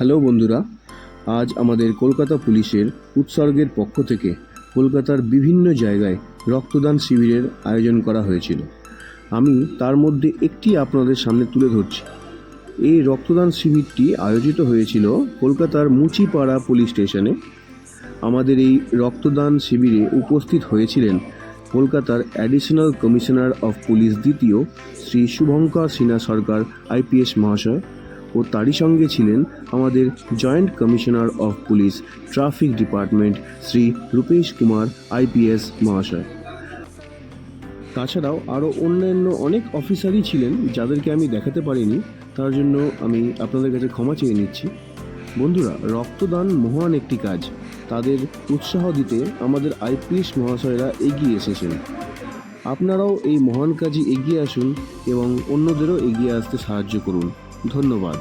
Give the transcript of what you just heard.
Hello বন্ধুরা, আজ আমাদের কলকাতা পুলিশের উৎসর্গের পক্ষ থেকে কলকাতার বিভিন্ন জায়গায় রক্তদান শিবিরের আয়োজন করা হয়েছিল। আমি তার মধ্যে একটি আপনাদের সামনে তুলে ধরছি। এই রক্তদান শিবিরটি আয়োজিত হয়েছিল কলকাতার মুচিপাড়া পুলিশ স্টেশনে। আমাদের এই রক্তদান শিবিরে উপস্থিত হয়েছিলেন কলকাতার অ্যাডিশনাল কমিশনার অফ পুলিশ দ্বিতীয় শ্রী শুভঙ্কর সিনহা সরকার আইপিএস মহাশয় ও তারই সঙ্গে ছিলেন আমাদের joint commissioner of police traffic department Shri Rupesh Kumar, IPS মহাশয়। তাছাড়াও আরও অন্যান্য অনেক অফিসারই ছিলেন যাদেরকে আমি দেখাতে পারিনি, তার জন্য আমি আপনাদের কাছে ক্ষমা চেয়ে নিচ্ছি। বন্ধুরা, রক্তদান মহান একটি কাজ। তাদের উৎসাহ দিতে আমাদের আইপিএস মহাশয়রা এগিয়ে এসেছেন। আপনারাও এই মহান কাজে এগিয়ে আসুন এবং অন্যদেরও এগিয়ে আসতে সাহায্য করুন। ধন্যবাদ।